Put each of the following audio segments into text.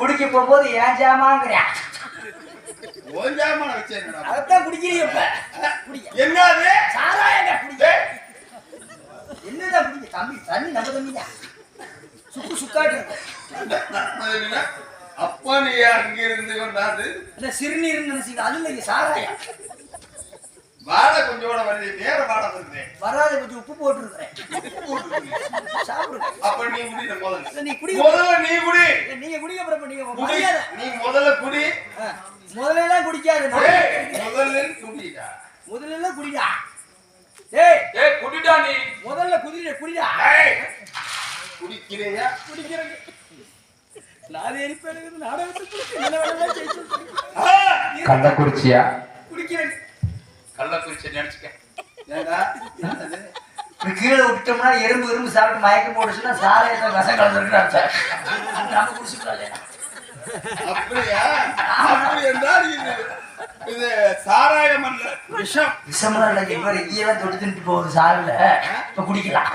குடிக்க போகும்போது ஏன் ஜாமாங்கிறேன் ஓஞ்சாமல வச்சேன் அதைத்தான் குடிக்கிறீங்க இப்ப. குடிக்க என்னது? சாராயங்க குடிக்க என்னதான் குடிக்க தம்பி? தண்ணி நம்ம தம்பியா சுக்கு சுக்காட்டு. அப்பா நீ அங்க இருந்து கொண்டாந்து. என்ன சிறுநீர் நினைச்சீங்க அது இல்லைங்க சாராயம். வாடை கொஞ்சோட வருது வேற வாடை வருது. வராத கொஞ்சம் உப்பு போட்டுருக்கிறேன். சாப்பிடுங்க. அப்ப நீ குடி முதல்ல இல்ல, நீ குடி முதல்ல நீ குடி. இல்ல, நீங்க குடிக்க அப்புறம் நீ முதல்ல குடி. முதல்ல எல்லாம் குடிக்காது. முதல்ல குடிடா. முதல்ல எல்லாம் குடிடா. ஏய் ஏய் குடிடா நீ. முதல்ல குதிரை குடிடா. ஏய், குடிக்கிறையா? குடிக்கிறேங்க. நான் எரிப்பேன் நாடகத்துக்கு கள்ளக்குறிச்சியா? குடிக்கிறேங்க. கள்ளக்குறிச்சி நினைச்சுக்க? இப்படி கீழே விட்டோம்னா எறும்பு எறும்பு சாப்பிட்டு மயக்கம் போடுச்சுன்னா சாலையில விஷம் கலந்துருக்கிறான் சார் நம்ம குடிச்சுக்கலாம் அப்படியா? அப்படி என்றால் இது இது சாராயம் அல்ல. விஷம். விஷமெல்லாம் இல்லை இப்போ இங்கெல்லாம் தொட்டு தின்ட்டு போகுது இப்போ குடிக்கலாம்.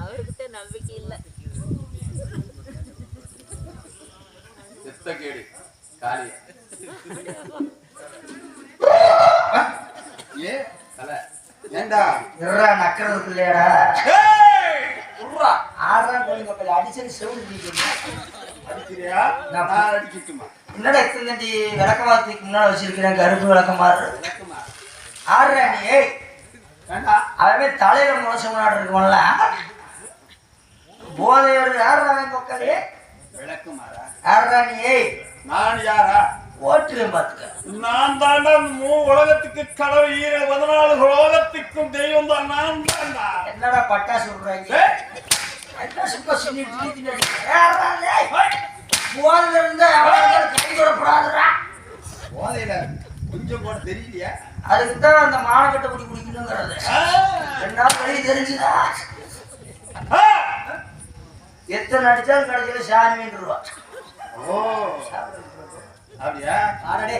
அவர்கிட்ட நம்பிக்கை இல்ல. செத்த கேடு? ஏ கலை ஏண்டா? நக்கிறதுக்கு இல்லையாடா ஏய், குர்ரா ஆடுறா கோழி மக்கள் அடிச்சது பிடிக்கணும் அடிக்கிறியா? நான் அடிக்கட்டுமா? என்னடா முன்னாடி வச்சிருக்கிறேன் கருப்பு விளக்கமாறு விளக்குமா? ஆடுறா நீ ஏய். அவன் தலையில முன்னாடி இருக்கும்ல. போதையோடு யாரா அவன் உட்காரு விளக்குமாறா யாரா நீ ஏய்? நான் யாரா? ஓட்டுவேன் பார்த்துக்க நான் தாண்டா மூ உலகத்துக்கு கடவுள் ஈர பதினாலு உலகத்துக்கும் தெய்வம் தான் நான் தாண்டா என்னடா திணி திணி அடிக்கிறேன். யார்றா டேய்? போதையில இருந்தா கை தொடப்படாதுடா. போதையில கொஞ்சம் கூட தெரியலையா அதுக்கு தான் அந்த மானக்கட்டை குடி குடிக்கணுங்கிறது. ஆ, என்ன வழி தெரிஞ்சுதா? ஆ. எத்தனை அடிச்சாலும் கடைசியில சாமின்றுவா. ஓ! அப்படியா? ஆடடே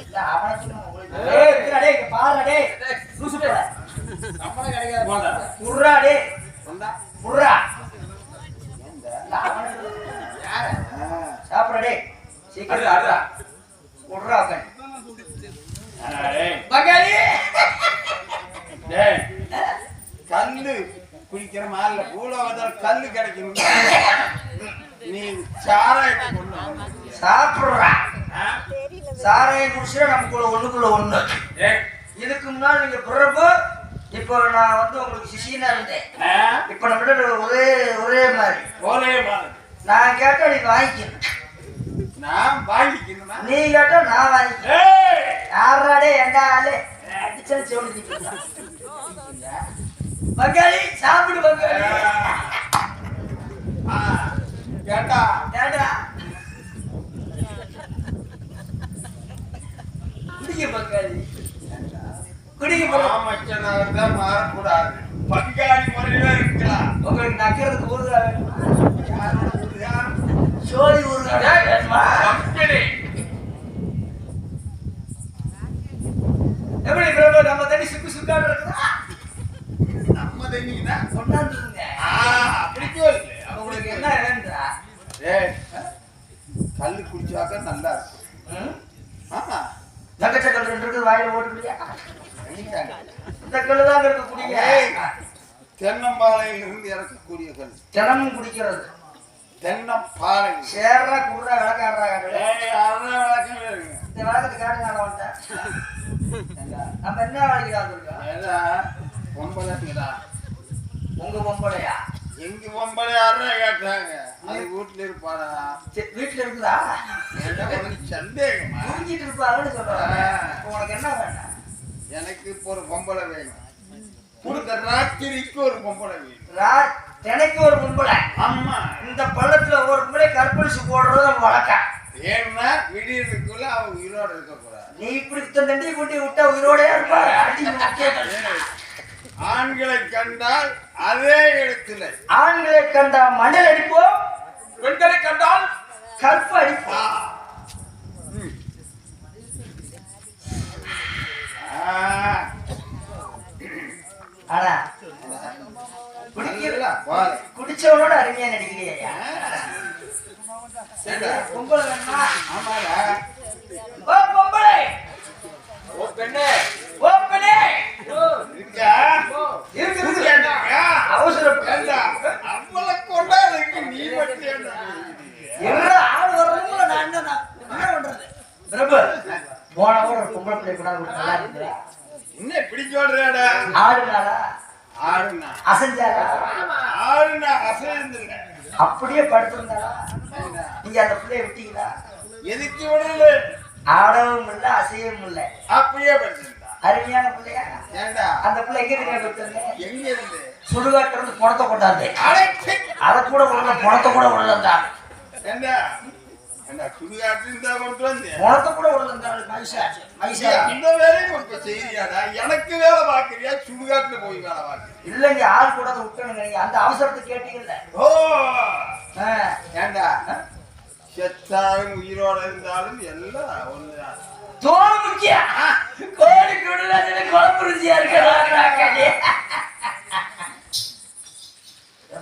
இல்ல, அவனை உங்களுக்கு. பாருடா. லூசு கிடைக்காது. அவனை சொல்லுங்க. யாரு? ஆ. சாப்பிடுடா சீக்கிரம் அடுறா கல்லு. குடிக்கிற மாதிரி பூலோகத்தில் கல்லு கிடைக்கணும். நீ சாராயத்தை கொண்டு வா. சாப்பிடுறா. ஆ? சாராயம் குடிச்சா நமக்குள்ள ஒண்ணுக்குள்ள ஒண்ணு. இதுக்கு முன்னாடி நீங்க பிறப்பு இப்போ நான் வந்து உங்களுக்கு சிசியனா இருந்தேன்? இப்போ நம்ம ஒரே ஒரே மாதிரி. ஒரே மாதிரி. நான் கேட்டா நீ வாங்கிக்கணும். நான் வாங்கிக்கணுமா? நீ கேட்டா நான் வாங்கிக்கிறேன்! யாராடே எண்டா ஆளு? அடிச்சல் நிக்கிறா. பங்காளி சாப்பிடு பங்காளி. ஆ, கேட்டா ஏண்டா குடிக்க பங்காளி குடிக்க பங்காளி மாறக்கூடாது. பங்காளி முறையில இருக்கலாம். உங்களுக்கு நக்கிறதுக்கு ஊறுகாய் வேணுமா? யாரோட ஊருகா? சோழி ஊறுகாய் வேணுமா? கம்பெனி எப்படி பிரபு நம்ம தண்ணி சுக்கு சுக்காடு இருக்குதா நம்ம தண்ணினா கொண்டாந்துருங்க ஆ, அப்படி சொல்லு. உங்களுக்கு என்ன வேணும்டா ஏய், கல்லு குடிச்சாக்க நல்லா இருக்கும் ம்? ஆமா தங்கச்சக்கல் ரெண்டு இருக்குது வாயில ஓட்டுறியா பண்ணிட்டாங்க. இந்த கல்லு தான் இருக்கு குடிங்க ஏய். தென்னம்பாளையில் இருந்து இறக்கக்கூடிய கல் குடிக்கிறது தென்னம்பாளை சேர்றா குடுறா விளக்காடுறா ஏய், அதான் விளக்கமே இருக்கு. இந்த விளக்கத்து காட்டு நான் வந்துட்டேன் நம்ம என்ன ஏடா, பொம்பளைங்களா? உங்க பொம்பளையா? எங்க பொம்பளை யாரா கேட்டாங்க அது வீட்டுல இருப்பாடா சரி, வீட்டுல இருக்குதா? உனக்கு சந்தேகமா? இருப்பாங்கன்னு சொல்றாங்க இப்ப உனக்கு என்ன வேண்டாம் எனக்கு இப்போ ஒரு பொம்பளை வேணும். உனக்கு ராத்திரிக்கு ஒரு பொம்பளை வேணும். தினைக்கு ஒரு பொம்பளை ஆமா இந்த பள்ளத்துல ஒரு முறை கற்பழிச்சு போடுறது நம்ம வழக்கம். ஏன்னா விடியறதுக்குள்ள அவ உயிரோட இருக்கக்கூடாது நீ இப்படி தண்டி குட்டி விட்டா உயிரோடே இருப்பாரு ஆண்களை கண்டால் அதே இடத்துல ஆண்களை கண்டா மண்டல் அடிப்போம் பெண்களை கண்டால் கற்பு அடிப்போம் ஆ. ஆனா. குடிச்சவனோட அருமையா நடிக்கிறியா? பொம்பளை வேணுமா? ஆமாடா. ஓ பொம்பளை! ஓ பெண்ணே. ஓ பெண்ணே! இருக்கா? இருக்கு இருக்கா? இருக்கு அவசரம். அவ்வளவு கொண்டா இருக்கு, நீ மட்டும்? எல்லா ஆள் வர்றவங்கள நான் என்ன என்ன பண்றது? பிரபு போன ஒரு பொம்பளை பிள்ளை கூட நல்லா இருக்கு என்ன இப்படி சொல்றேடா? ஆடுனாளா அசையுதுல்ல. அப்படியே படுத்திருந்தாளா நீங்க அந்த பிள்ளைய விட்டீங்களா எதுக்கு விடல? ஆடவும் இல்ல அசையவும் இல்ல அப்படியே படுத்திருந்தா. அருமையான பிள்ளையா அந்த பிள்ளை எங்க இருக்கு எங்க இருந்து? சுடுகாட்டுல இருந்து பணத்தை கொண்டாந்து. அதை கூட உள்ள பணத்தை கூட கொண்டு. பணத்தை எனக்கு வேலை பாக்குறியா சுடுகாட்டுல போய் வேலை பாக்குறியா இல்லைங்க ஆள் கூட விட்டுணுங்க அந்த அவசரத்தை கேட்டீங்கல்ல. ஓ. ஏண்டா? செத்தாலும் உயிரோட இருந்தாலும் எல்லாம் ஒண்ணுதான். தோல் முக்கியம் கோழி குடல குழம்பு ருசியா இருக்கிறாங்க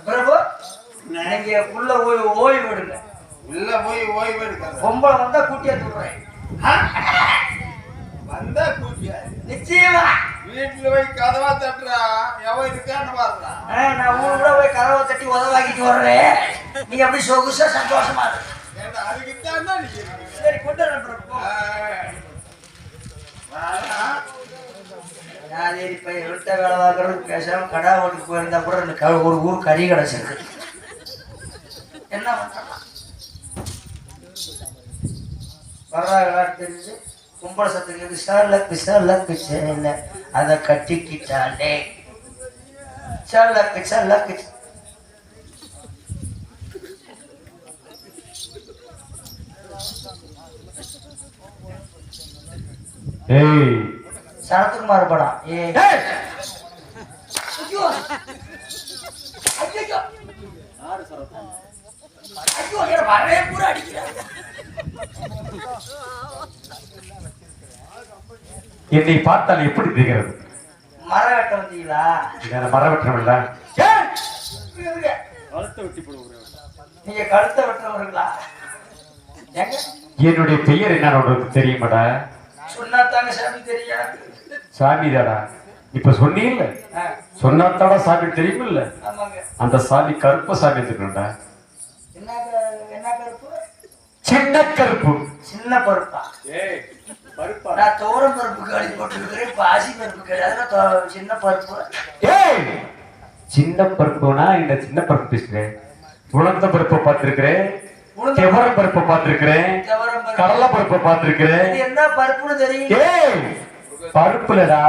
பிரபு நீங்க உள்ள ஓய்வு ஓய்வு எடுங்க. உள்ள போய் ஓய்வு எடுக்காத. பொம்பளை வந்தா கூட்டியா தூடுறேன். வந்தா கூட்டியா? நிச்சயமா. வீட்டுல போய் கதவா தட்டுறா. எவன் இருக்கான்னு பாருடா. நான் ஊரு கூட போய் கதவை தட்டி உதவாக்கிட்டு வர்றேன். நீங்க அப்படி சொகுசா சந்தோஷமா இருக்கு ஏண்டா அதுக்குத்தான்டா நீ. சரி கொண்டு. நான் இப்ப விட்ட வேலை பார்க்கறது பேசாம கடா ஓட்டுக்கு போயிருந்தா கூட ஒரு ஊர் கறி கிடைச்சிருக்கு. என்ன பண்றோம்? வர்றாங்களா தெரிஞ்சு கும்பல சத்துக்கு சார்லக்கு சார்லக்கு சேல அதை கட்டிக்கிட்டாலே சார்லக்கு ஏய். சரத்குமார் படம். ஏ. ஏய்! ஐயோ. ஐயோ ஐயோ வரவே பூரா அடிக்கிறாங்க என்னை பார்த்தால் எப்படி தெரிகிறது? மரம் வெட்ட வந்தீங்களா மரவற்றம் இல்ல. இருங்க, இருங்க. நீங்க கழுத்தை வெட்டுறவர்களா? என்னுடைய பெயர் என்ன உனக்கு தெரியுமாடா? சொன்னாத்தாங்க சாமி தெரியும் சாமி தாடா இப்ப சொன்னீல்ல ஆ, சொன்னாத்தாடா சாமி தெரியுமில்ல? ஆமாங்க. அந்த சாமி கருப்ப சாமி எடுத்துக்கணும்டா என்ன க- என்ன பருப்பு சின்ன கருப்பு சின்ன பருப்பா? நான் தோரம் பருப்பு காலி போட்டுருக்கிறேன் பாசி பருப்பு கிடையாது தோ- சின்ன பருப்பு. ஏய் சின்ன பருப்புனா இந்த சின்ன பருப்பு பேசுறேன் உளுந்த பருப்பை பார்த்திருக்கிறேன் உளுந்த செவர பருப்பை. பார்த்திருக்கிறேன் கடலை பருப்பை பார்த்திருக்கிறேன். இது என்ன பருப்புன்னு தெரியும் ஏய் பருப்புலடா.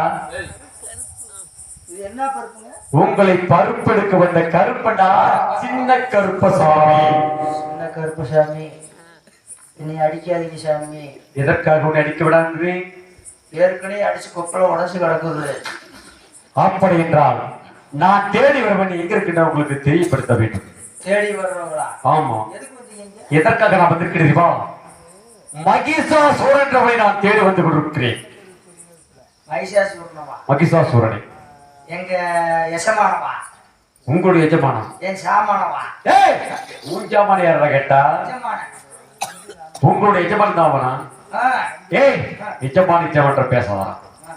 இது என்ன பருப்புங்க? உங்களை பருப்பெடுக்க வந்த கருப்படா சின்ன கருப்பசாமி. சின்ன கருப்பு சாமி என்னை அடிக்காதீங்க சாமி. எதற்காக உன்னை அடிக்க விடாங்கிறேன் ஏற்கனவே அடிச்சு கொப்பளை உடச்சு கிடக்குது. அப்படி என்றால் நான் தேடி வருவன் எங்க இருக்கின்ற உங்களுக்கு தெரியப்படுத்த வேண்டும். தேடி வர்றவங்களா ஆமா. எதற்காக நான் வந்திருக்கிறேன் தெரியுமா மகிஷாசூரன் என்றவனை நான் தேடி வந்து கொண்டிருக்கிறேன். மைசாசூர்ணவா மகிஷாசூரனை. எங்க எசமானவா உங்களுடைய எஜமானம். என் சாமானவா? ஏய் உன் ஜாமான யாரா கேட்டா? எஜமான உங்களுடைய எஜமான் தான் ஆ, ஏய் எஜமான் எஜமான்ற பேசலாம் ஆ.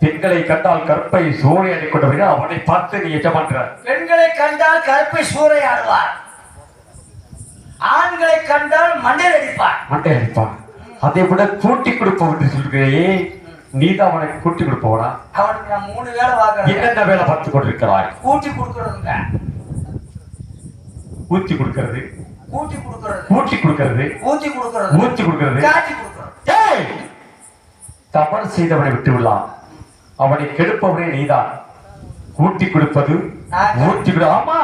பெண்களை கண்டால் கற்பை சூரியனை கொண்டவர்கள் அவனை பார்த்து நீ எஜமான்றார் பெண்களை கண்டால் கருப்பை சூறையாடுவார் ஆண்களை கண்டால் மண்ணில் அடிப்பார் மண்டை அடிப்பான் அதை விட கூட்டி கொடுப்போம் என்று சொல்கிறேன் நீதான் அவனுக்கு கூட்டி கொடுப்பவனா? அவனுக்கு நான் மூணு வேலை வாங்குறேன் என்னென்ன வேலை பார்த்து கொண்டிருக்கிறாய்? கூட்டி கொடுக்கறதுங்க. ஊத்தி கொடுக்கிறது. கூட்டி கொடுக்கறது. ஊட்டி கொடுக்கிறது. ஊத்தி கொடுக்கறது. ஊத்தி கொடுக்கிறது. காட்டி கொடுக்கறது! தவறு செய்தவனை விட்டு விடலாம் அவனை கெடுப்பவனே நீதான். ஊட்டி கொடுப்பது நான் ஊட்டி கொடு. ஆமா.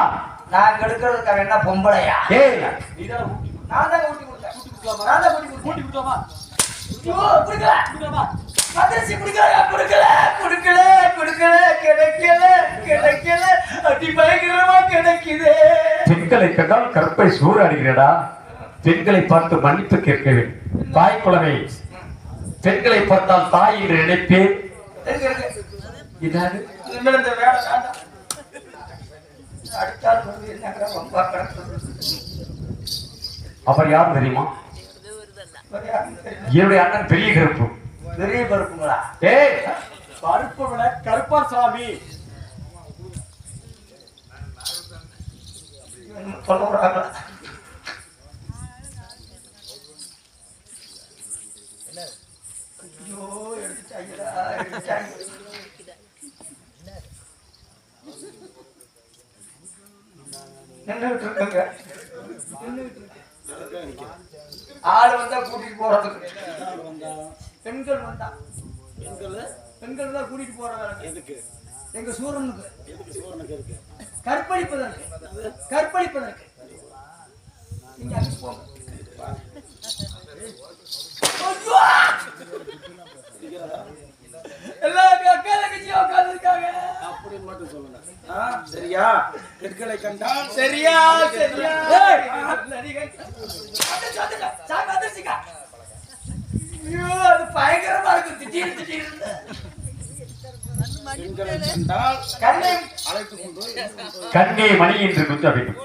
நான் கெடுக்கிறதுக்கு அவன் என்ன பொம்பளையா? ஏய்! நான் தான் ஊட்டி கொடுத்தேன். நான் தான் ஊட்டி கொடுத்தேன். ஊட்டி கொடுத்தோமா கொடுக்கல. மதரசி கொடுக்கல கொடுக்கல கொடுக்கல கொடுக்கல கிடைக்கல கிடைக்கல. அடி பயங்கரமா கிடைக்குது. பெண்களை கண்டால் கற்பை சூறாடுகிறடா. பெண்களை பார்த்து மன்னிப்பு கேட்க வேண்டும் தாய் குழந்தை பெண்களை பார்த்தால் தாய் என்று நினைப்பேன். அவர் யார் தெரியுமா. என்னுடைய அண்ணன் பெரிய கருப்பு. பெரிய பருப்புங்களா ஏய். பருப்பு விட சொல்ல விடுறாங்களா ஐயோ எடுத்துட்டாங்கடா எடுத்துட்டாங்க. ஆள் வந்தா கூட்டிட்டு போறதுக்கு. பெண்கள் வந்தா. பெண்கள்? தான் கூட்டிட்டு போறாங்க எதுக்கு? எங்க சூரனுக்கு. எதுக்கு சோழனுக்கு இருக்கு? கற்பழிப்பதற்கு. கற்பழிப்பதற்கு. நீங்க அங்க போங்க சரியா? பெண்களை கண்டால் சரியா சரியா ஏய், நடிகை. வந்துச்சு, வந்துச்சு. சாமி வந்துருச்சுக்கா. ஐயோ, அது பயங்கரமா இருக்கு திடீர்னு திடீர்னு பெண்களை கண்டால் கண்ணை அழைத்து கொண்டு கண்ணே மணி என்று குத்த வேண்டும்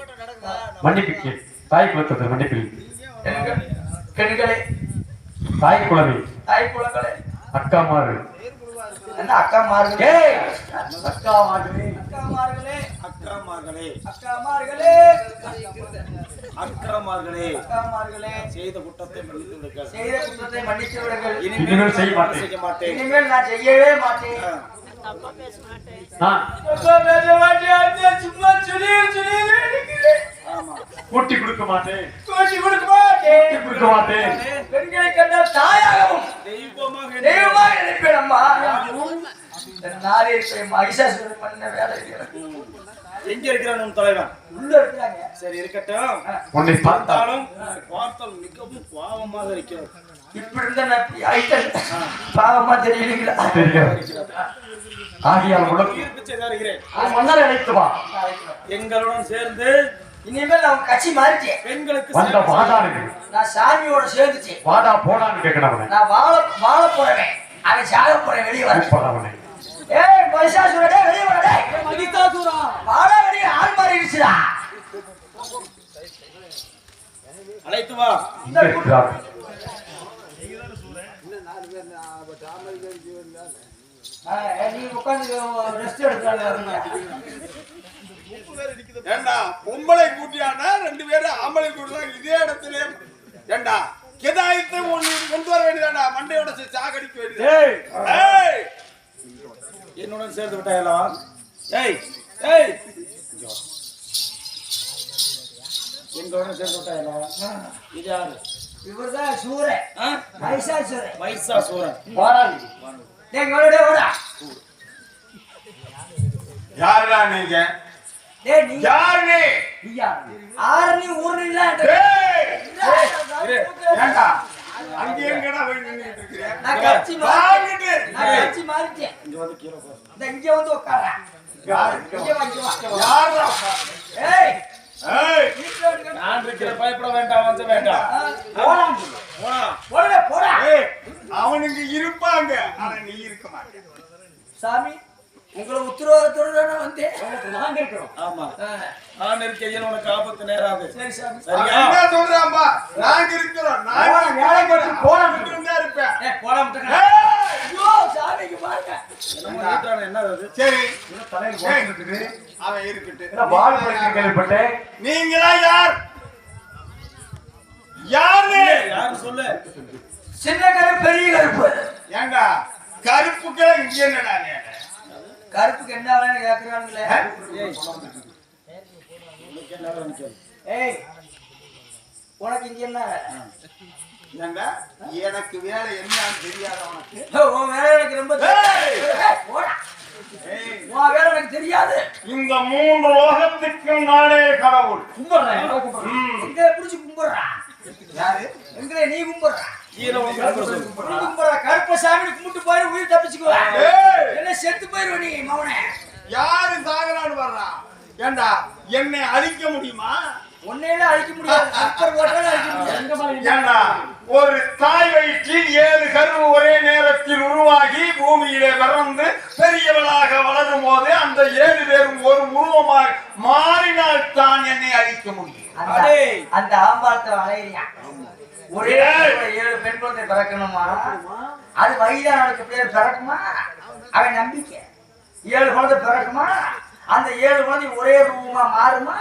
மன்னிப்பு தாய் குலத்தது மன்னிப்பில். தாய் குலமே. தாய் குலங்களே. அக்கா மாறு. என்ன அக்கா மார்களே ஏய்! அக்கா மாறு அக்கா மார்களே அக்கிரமார்களே அக்கா மார்களே அக்கிரமார்களே அக்கா மார்களே செய்த குற்றத்தை மன்னித்து விடுங்கள். செய்த குற்றத்தை மன்னித்து விடுங்கள். இனிமேல் செய்ய மாட்டேன். செய்ய மாட்டேன். இனிமேல் நான் செய்யவே மாட்டேன். கூட்டி கொடுக்க மாட்டேன். கொடுக்க மாட்டேன். கூட்டி கொடுக்க மாட்டேன். பெண்களை கண்டால் தாயாகவும் தெய்வமாக தெய்வமாக நினைப்பேன் அம்மா. இந்த நாளே இப்ப மகிஷாசுரன் பண்ண வேலை எனக்கு. எங்க இருக்கிறான் உன் தலைவன்? உள்ள இருக்கிறாங்க சரி இருக்கட்டும். உன்னை பார்த்தால். பார்த்தாலும் பார்த்தால் மிகவும் பாவமாக இருக்கிறது. இப்படி இருந்தா பாவமா தெரியலீங்களா? தெரியாது. ஆகியால் செய்தாருகிறேன் மன்னர் அழைத்து வா. எங்களுடன் சேர்ந்து இனிமேல் நான் கட்சி மாறிட்டேன். பெண்களுக்கு வந்த வாடானுங்க நான் சாமியோட சேர்ந்துச்சேன் வாடா போடான்னு கேட்கணவனே நான் வாழ வாழ போறவன் அவன் சாக போறேன் வெளியே வர. கூப்பிடறவனே. ஏய் மகிஷாசுரனே வெளியே வர டேய் மகிஷாசுரா வாழ வெளியே ஆள் மாறிடுச்சுடா. அழைத்து வா. இங்க இருக்கிறார் நீ உட்காந்து ரெஸ்ட் எடுக்கலாம் ஏண்டா பொம்பளை கூட்டியானா ரெண்டு பேரும் ஆம்பளை கூட்டுதான் இதே இடத்துல? ஏண்டா கிதாயத்தை கொண்டு வர வேண்டியதாண்டா? மண்டையோட சாகடிக்க வேண்டியது. என்னுடன் சேர்ந்து விட்டாயல்லவா ஏய் ஏய். எங்களுடன் சேர்ந்து விட்டாயல்லவா இது யாரு? இவர்தான் சூரன். ஆ? மகிஷாசுரன் வைசா சூரன் வாடாங்க டேய் இவரோட ஓடா யாருடா நீங்க டேய் நீ யார் நீ? நீயா ஆரணி ஊர்னில ஏய் இரு. ஏண்டா? அங்க எங்கடா போய் நின்னுட்டு இருக்கிற? நான் கட்சி வாங்கிட்டு. நான் கட்சி மாறிட்டேன். இங்க வந்து கீழே உட்காரு. இங்க வந்து உட்கார்றேன் யாரு இங்க வா இங்க வா யாருடா ஏய். ஏய். நான் இருக்கிற பயப்பட வேண்டாம் வந்து வேண்டாம். போடா போடா. போடா போடா ஏய் அவனுங்க இருப்பாங்க ஆனா நீ இருக்க மாட்டே சாமி உங்களை உத்தரவாதத்தோட நான் வந்தேன். நாங்க இருக்கிறோம் ஆமா. நான் இருக்கையில் உனக்கு ஆபத்து நேராது. சரி சாமி. சரியா? என்ன சொல்றான்பா நாங்க இருக்கிறோம். நான் போடா, வேலை பார்த்து போடா. தான் இருப்பேன். ஏய் போடா முட்டை ஏய்! ஐயோ சாமிக்கு பாருங்க. என்னமோ நீட்டான என்ன அது? சரி. தலையில் அவன் இருக்கட்டும். என்ன பால் பறிக்க கேள்விப்பட்டேன். நீங்களா யார்? யாரு? யாரு சொல்லு? சின்ன கருப்பு பெரிய கருப்பு. ஏண்டா? கருப்புக்களை இங்க என்னடா நீ? கருப்புக்கு என்ன வேலைன்னு கேக்குறானுங்களே? ஏய் உனக்கு என்ன இங்க என்ன? ஏண்டா எனக்கு வேலை என்னன்னு தெரியாத உனக்கு? உன் வேலை எனக்கு ரொம்ப உன் வேலை எனக்கு தெரியாது. இந்த மூன்று லோகத்துக்கும் நானே கடவுள். கும்பிடுறேன். எங்களை பிடிச்சு கும்பிடுறான் யாரு? எங்களை நீ கும்பிடுற. கருப்பசாமி தப்பிச்சுக்குவா ஏய்! என்ன செத்து போயிருவ நீ மவனே. யாரு சாகரான்னு வர்றான் ஏண்டா என்னை அழிக்க முடியுமா? உன்னையில அழிக்க முடியாது. கருப்பர் ஓட்டாலும் அழிக்க முடியாது. ஏண்டா ஒரு தாய் வயிற்றில் ஏழு கரு ஒரே நேரத்தில் உருவாகி பூமியிலே பிறந்து பெரியவளாக வளரும் போது அந்த ஏழு பேரும் ஒரு உருவமாக மாறினால் தான் என்னை அழிக்க முடியும். அந்த அடே. அந்த ஆம்பாளத்துல அலையிறியா ஒரே ஒரு ஏழு பெண் குழந்தை பிறக்கணுமா? அது வயதானவனுக்கு பேர் பிறக்குமா? அவன் நம்பிக்கை. ஏழு குழந்தை பிறக்குமா? அந்த ஏழு குழந்தை ஒரே ரூபமா மாறுமா?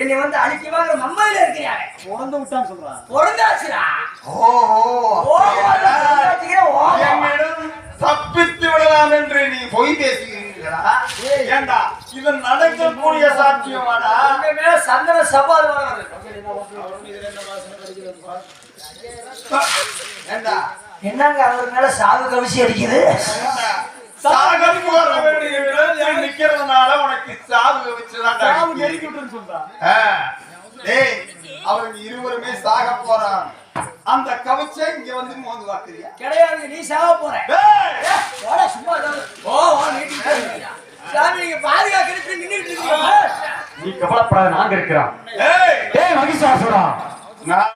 என்னை வந்து அழிக்கவாங்கிற மம்மையில இருக்கிறாங்க. பிறந்து விட்டான்னு சொல்றான். பிறந்தாச்சுடா. தப்பித்து விடலாம் என்று நீ பொய் பேசுகிறீர்களா? ஏண்டா இது நடக்கக்கூடிய சாத்தியமாடா? மேல சந்தன சவால் ஏண்டா என்னங்க அவர் மேல சாவு கவிசி அடிக்குது? வேண்டிய இடத்தில் நிக்கிறதுனால உனக்கு சாவு வச்சுதான் சாவு நெருக்கி விட்டுன்னு சொல்றான் டேய் அவருக்கு இருவருமே சாக போறான். அந்த கவச்சை இங்க வந்து மோந்து வாக்குறியா? கிடையாது நீ சாவ போற. சும்மா. ஓ ஓ நீட்டிட்டு? சாமி நீங்க இருக்கீங்க. நீ கவலைப்படாத நாங்க இருக்கிறோம். டேய். ஏய் மகிஷாசுரா. நான்